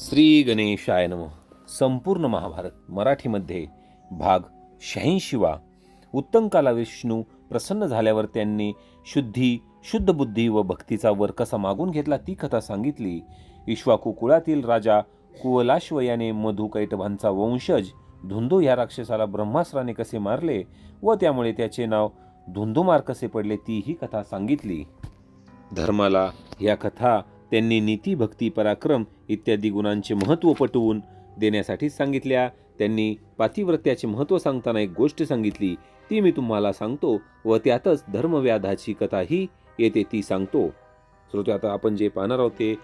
श्री गणेशाय नम. संपूर्ण महाभारत मराठीमध्ये भाग शहाऐंशीवा. उत्तंकाला विष्णू प्रसन्न झाल्यावर त्यांनी शुद्धी शुद्ध बुद्धी व भक्तीचा वर कसा मागून घेतला ती कथा सांगितली. इश्वाकू कुळातील राजा कुवलाश्व याने मधुकैटभांचा वंशज धुंदू ह्या राक्षसाला ब्रह्मास्त्राने कसे मारले व त्यामुळे त्याचे नाव धुंदुमार कसे पडले ती ही कथा सांगितली. धर्माला या कथा त्यांनी नीती भक्ती पराक्रम इत्यादी गुणांचे महत्त्व पटवून देण्यासाठी सांगितल्या. त्यांनी पातिव्रत्याचे महत्त्व सांगताना एक गोष्ट सांगितली. ती मी तुम्हाला सांगतो व त्यातच धर्मव्याधाची कथाही येते ती सांगतो. श्रोते आता आपण जे पाहणार आहोत ते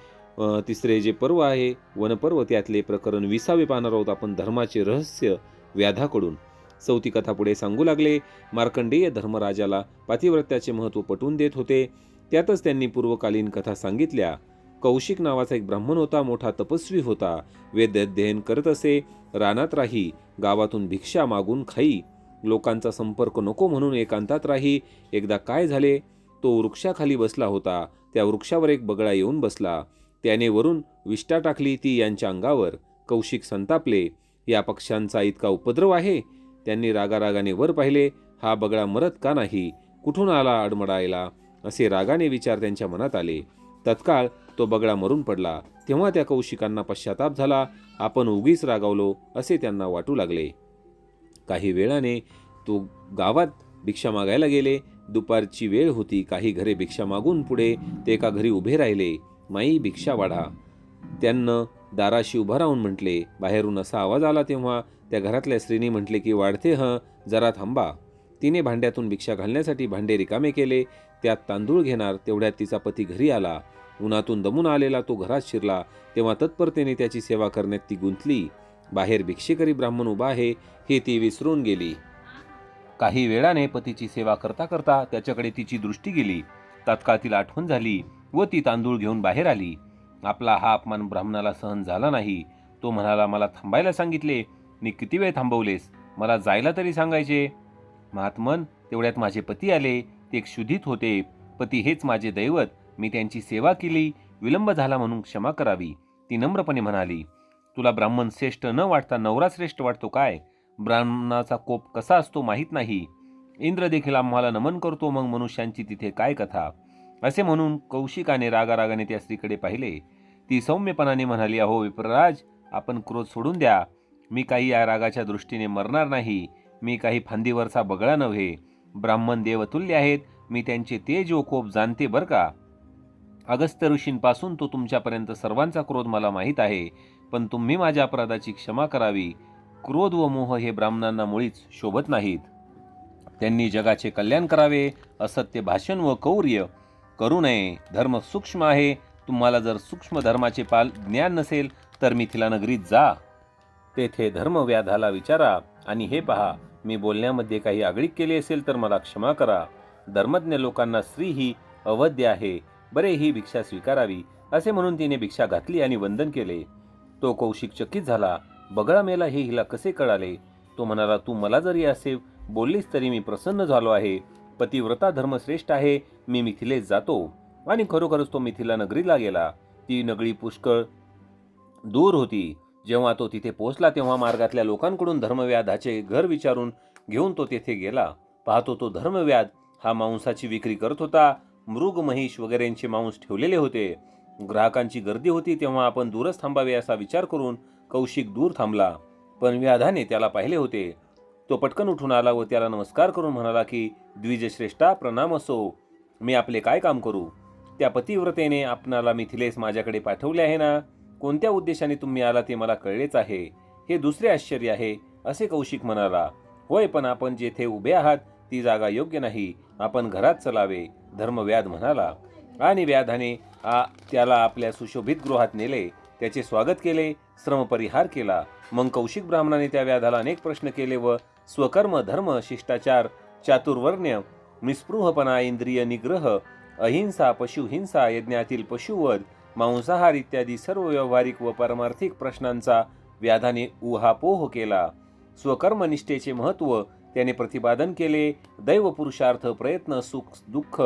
तिसरे जे पर्व आहे वनपर्व त्यातले प्रकरण विसावे पाहणार आहोत आपण धर्माचे रहस्य व्याधाकडून. चौथी कथा पुढे सांगू लागले. मार्कंडेय धर्मराजाला पातिव्रत्याचे महत्त्व पटवून देत होते. त्यातच त्यांनी पूर्वकालीन कथा सांगितल्या. कौशिक नावाचा एक ब्राह्मण होता मोठा तपस्वी होता. वेद अध्ययन करत असे रानात राही गावातून भिक्षा मागून खाई. लोकांचा संपर्क नको म्हणून एकांतात राही. एकदा काय झाले? तो वृक्षाखाली बसला होता. त्या वृक्षावर एक बगळा येऊन बसला. त्याने वरून विष्टा टाकली ती यांच्या अंगावर. कौशिक संतापले या पक्ष्यांचा इतका उपद्रव आहे त्यांनी रागारागाने वर पाहिले हा बगळा मरत का नाही? कुठून आला अडमडायला असे रागाने विचार त्यांच्या मनात आले. तत्काळ तो बगळा मरून पडला. तेव्हा त्या कौशिकांना पश्चाताप झाला. आपण उगीच रागावलो असे त्यांना वाटू लागले. काही वेळाने तो गावात भिक्षा मागायला गेले. दुपारची वेळ होती. काही घरे भिक्षा मागून पुढे ते एका घरी उभे राहिले. माई भिक्षा वाढा. त्यांना दाराशी उभं राहून म्हटले. बाहेरून असा आवाज आला तेव्हा त्या घरातल्या स्त्रीने म्हटले की वाढते ह जरा थांबा. तिने भांड्यातून भिक्षा घालण्यासाठी भांडे रिकामे केले. त्यात तांदूळ घेणार तेवढ्यात तिचा पती घरी आला. उन्हातून दमून आलेला तो घरात शिरला तेव्हा तत्परतेने त्याची सेवा करण्यात ती गुंतली. बाहेर भिक्षेकरी ब्राह्मण उभा आहे हे ती विसरून गेली. काही वेळाने पतीची सेवा करता करता त्याच्याकडे तिची दृष्टी गेली. तात्काळ तिला आठवण झाली व ती तांदूळ घेऊन बाहेर आली. आपला हा अपमान ब्राह्मणाला सहन झाला नाही. तो म्हणाला मला थांबायला सांगितले. मी किती वेळ थांबवलेस? मला जायला तरी सांगायचे. महात्मन तेवढ्यात माझे पती आले. ते एक शुद्धीत होते. पती हेच माझे दैवत. मी त्यांची सेवा केली विलंब झाला म्हणून क्षमा करावी. ती नम्रपणे म्हणाली तुला ब्राह्मण श्रेष्ठ न वाटता नवरा श्रेष्ठ वाटतो काय? ब्राह्मणाचा कोप कसा असतो माहीत नाही. इंद्र देखील आम्हाला नमन करतो मग मनुष्यांची तिथे काय कथा असे म्हणून कौशिकाने रागारागाने त्या स्त्रीकडे पाहिले. ती सौम्यपणाने म्हणाली अहो विप्रराज आपण क्रोध सोडून द्या. मी काही या रागाच्या दृष्टीने मरणार नाही. मी काही फांदीवरचा बगळा नव्हे. ब्राह्मण देवतुल्य आहेत. मी त्यांचे तेज व कोप जाणते बरं का? अगस्त्य ऋषींपासून तो तुमच्यापर्यंत सर्वांचा क्रोध मला माहीत आहे पण तुम्ही माझ्या अपराधाची क्षमा करावी. क्रोध व मोह हे ब्राह्मणांना मुळीच शोभत नाहीत. त्यांनी जगाचे कल्याण करावे असत्य भाषण व कौर्य. करू नये धर्म सूक्ष्म आहे. तुम्हाला जर सूक्ष्म धर्माचे पाल ज्ञान नसेल तर मिथिला नगरीत जा. तेथे धर्मव्याधाला विचारा आणि हे पहा मी बोलण्यामध्ये काही आगळीक केली असेल तर मला क्षमा करा. धर्मज्ञ लोकांना स्त्री ही अवध्य आहे. बरे ही भिक्षा स्वीकारावी असे म्हणून तिने भिक्षा घातली आणि वंदन केले. तो कौशिक चकित झाला. बगळा मेला हे हिला कसे कळाले? तो म्हणाला तू मला जरी असे बोललीस तरी मी प्रसन्न झालो आहे. पतिव्रता धर्मश्रेष्ठ आहे. मी मिथिलेत जातो. आणि खरोखरच तो मिथिला नगरीला गेला. ती नगरी पुष्कळ दूर होती. जेव्हा तो तिथे पोहोचला तेव्हा मार्गातल्या लोकांकडून धर्मव्याधाचे घर विचारून घेऊन तो तेथे गेला. पाहतो तो धर्मव्याध हा मांसाची विक्री करत होता. मृग महिष वगैरेंचे मांस ठेवलेले होते. ग्राहकांची गर्दी होती तेव्हा आपण दूरच थांबावे असा विचार करून कौशिक दूर थांबला. पण व्याधाने त्याला पाहिले होते. तो पटकन उठून आला व त्याला नमस्कार करून म्हणाला की द्विजश्रेष्ठा प्रणाम असो. मी आपले काय काम करू? त्या पतिव्रतेने आपणाला मिथिलेस माझ्याकडे पाठवले आहे ना? कोणत्या उद्देशाने तुम्ही आला ते मला कळलेच आहे. हे दुसरे आश्चर्य आहे असे कौशिक म्हणाला. होय पण आपण जेथे उभे आहात ती जागा योग्य नाही आपण घरात चलावे धर्मव्याध म्हणाला. आणि व्याधाने आ त्याला आपल्या सुशोभित गृहात नेले त्याचे स्वागत केले श्रमपरिहार केला. मग कौशिक ब्राह्मणाने त्या व्याधाला अनेक प्रश्न केले व स्वकर्म धर्म शिष्टाचार चातुर्वर्ण्य निस्पृहपणा इंद्रिय निग्रह अहिंसा पशुहिंसा यज्ञातील पशुवध मांसाहार इत्यादी सर्व व्यावहारिक व पारमार्थिक प्रश्नांचा व्याधाने उहापोह केला. स्वकर्मनिष्ठेचे महत्त्व त्याने प्रतिपादन केले दैव पुरुषार्थ प्रयत्न सुख दुःख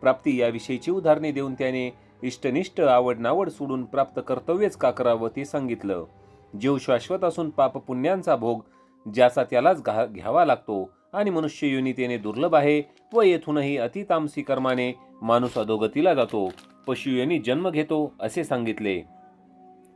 प्राप्ती याविषयीची उदाहरणे देऊन त्याने इष्टनिष्ट आवड नावड सोडून प्राप्त कर्तव्यच का करावं ते सांगितलं. जीव शाश्वत असून पाप पुण्यांचा भोग ज्याचा त्यालाच घा घ्यावा लागतो आणि मनुष्य योनी त्याने दुर्लभ आहे व येथूनही अतितामसी कर्माने माणूस अधोगतीला जातो पशुयोनी जन्म घेतो असे सांगितले.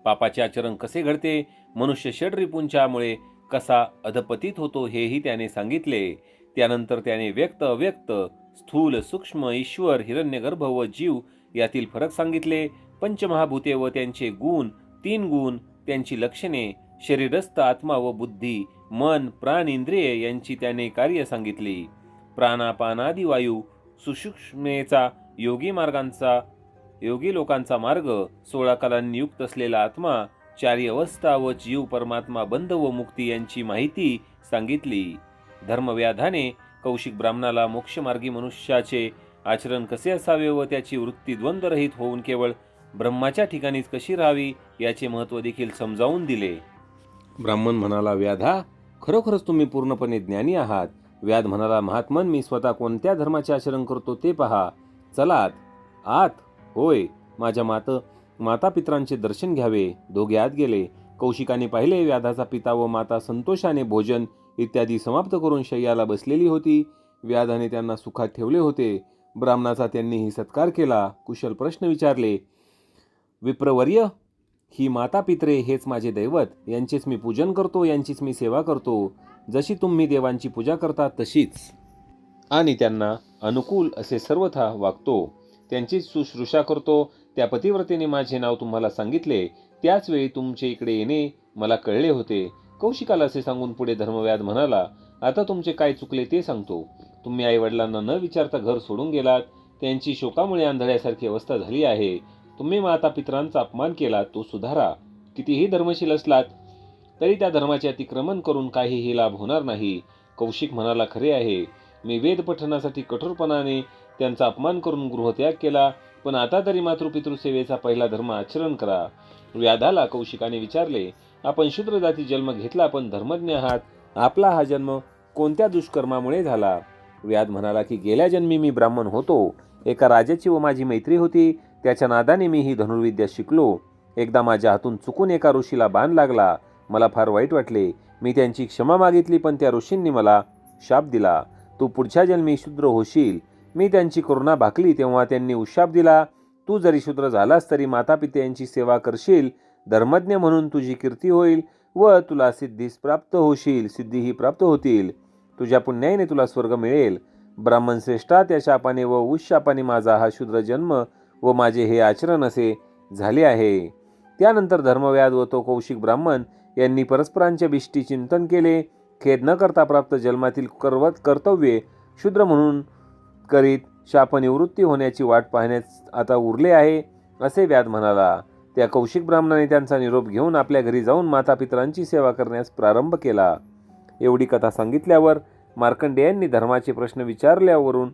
पापाचे आचरण कसे घडते? मनुष्य षडरिपूंच्यामुळे कसा अधपतित होतो हेही त्याने सांगितले. त्यानंतर त्याने व्यक्त अव्यक्त स्थूल सूक्ष्म ईश्वर हिरण्यगर्भ व जीव यातील फरक सांगितले. पंचमहाभूते व त्यांचे गुण तीन गुण त्यांची लक्षणे शरीरस्थ आत्मा व बुद्धी मन प्राण इंद्रिय यांची त्याने कार्य सांगितली. प्राणापानादी वायू सुसूक्ष्मेचा योगी मार्गांचा योगी लोकांचा मार्ग सोळा कलांनी युक्त असलेला आत्मा चारी अवस्था व जीव परमात्मा बंध व मुक्ती यांची माहिती सांगितली. धर्मव्याधाने कौशिक ब्राह्मणाला मोक्षमार्गी मनुष्याचे आचरण कसे असावे व त्याची वृत्ती द्वंद्वरहित होऊन केवळ ब्रह्माच्या ठिकाणीच कशी राहावी याचे महत्त्व देखील समजावून दिले. ब्राह्मण म्हणाला व्याधा खरोखरच तुम्ही पूर्णपणे ज्ञानी आहात. व्याध म्हणाला महात्मन मी स्वतः कोणत्या धर्माचे आचरण करतो ते पहा. चलात. आत. होय माझ्या मात माता पित्रांचे दर्शन घ्यावे दोघे आत गेले. कौशिकाने पाहिले व्याधाचा पिता व माता संतोषाने भोजन इत्यादी समाप्त करून शय्याला बसलेली होती. व्याधाने त्यांना सुखात ठेवले होते. ब्राह्मणाचा त्यांनीही सत्कार केला. कुशल प्रश्न विचारले विप्रवर्य ही माता पित्रे हेच माझे दैवत. यांचेच मी पूजन करतो यांचीच मी सेवा करतो. जशी तुम्ही देवांची पूजा करता तशीच. आणि त्यांना अनुकूल असे सर्वथा वागतो. त्यांचीच शुश्रूषा करतो. त्या पतिव्रतेने माझे नाव तुम्हाला सांगितले. त्याच वेळी तुमचे इकडे येणे मला कळले होते. कौशिकाला असे सांगून पुढे धर्मव्याध म्हणाला आता तुमचे काय चुकले ते सांगतो. तुम्ही आई वडिलांना न विचारता घर सोडून गेलात. त्यांची शोकामुळे आंधळ्यासारखी अवस्था झाली आहे. तुम्ही माता पित्रांचा अपमान केला तो सुधारा. कितीही धर्मशील असलात तरी त्या धर्माचे अतिक्रमण करून काहीही लाभ होणार नाही. कौशिक म्हणाला खरे आहे. मी वेद पठणासाठी कठोरपणाने त्यांचा अपमान करून गृहत्याग केला. पण आता तरी मातृपितृसेवेचा पहिला धर्म आचरण करा. व्याधाला कौशिकाने विचारले आपण शूद्र जाती जन्म घेतला पण धर्मज्ञ आहात. आपला हा जन्म कोणत्या दुष्कर्मामुळे झाला? व्याध म्हणाला की गेल्या जन्मी मी ब्राह्मण होतो. एका राजाची व माझी मैत्री होती. त्याच्या नादाने मी ही धनुर्विद्या शिकलो. एकदा माझ्या हातून चुकून एका ऋषीला बाण लागला. मला फार वाईट वाटले. मी त्यांची क्षमा मागितली पण त्या ऋषींनी मला शाप दिला. तू पुढच्या जन्मी शूद्र होशील. मी त्यांची करुणा भाकली तेव्हा त्यांनी उशाप दिला तू जरी शूद्र झालास तरी मातापित्यांची सेवा करशील धर्मज्ञ म्हणून तुझी कीर्ती होईल व तुला सिद्धीस प्राप्त होशील सिद्धीही प्राप्त होतील. तुझ्या पुण्याईने तुला स्वर्ग मिळेल. ब्राह्मण श्रेष्ठा त्या शापाने व उशापाने माझा हा शूद्र जन्म व माझे हे आचरण असे झाले आहे. त्यानंतर धर्मव्याध व तो कौशिक ब्राह्मण यांनी परस्परांच्या बिष्टी चिंतन केले. खेद न करता प्राप्त जन्मातील कर्वत कर्तव्ये शूद्र म्हणून करीत शापनिवृत्ती होण्याची वाट पाहण्यास आता उरले आहे असे व्याध म्हणाला. त्या कौशिक ब्राह्मणाने त्यांचा निरोप घेऊन आपल्या घरी जाऊन मातापित्रांची सेवा करण्यास प्रारंभ केला. एवढी कथा सांगितल्यावर मार्कंडेयांनी धर्माचे प्रश्न विचारल्यावरून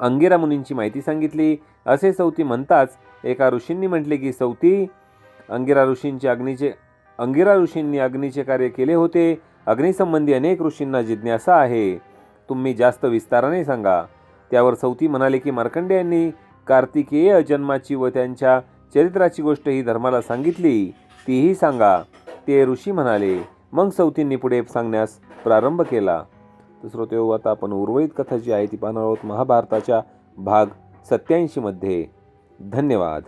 अंगिरा मुनींची माहिती सांगितली. असे सौती म्हणताच एका ऋषींनी म्हटले की सौती अंगिरा ऋषींचे अग्नीचे अंगिरा ऋषींनी अग्नीचे कार्य केले होते. अग्निसंबंधी अनेक ऋषींना जिज्ञासा आहे. तुम्ही जास्त विस्ताराने सांगा. त्यावर सौती म्हणाले की मार्कंडेयांनी कार्तिकेय जन्माची व त्यांच्या चरित्राची गोष्ट ही धर्माला सांगितली. तीही सांगा. ते ऋषी म्हणाले. मग सौतींनी पुढे सांगण्यास प्रारंभ केला. तर श्रोते हो, आता आपण उर्वरित कथा जी आहे ती पाहणार आहोत महाभारताच्या भाग सत्याऐंशीमध्ये धन्यवाद.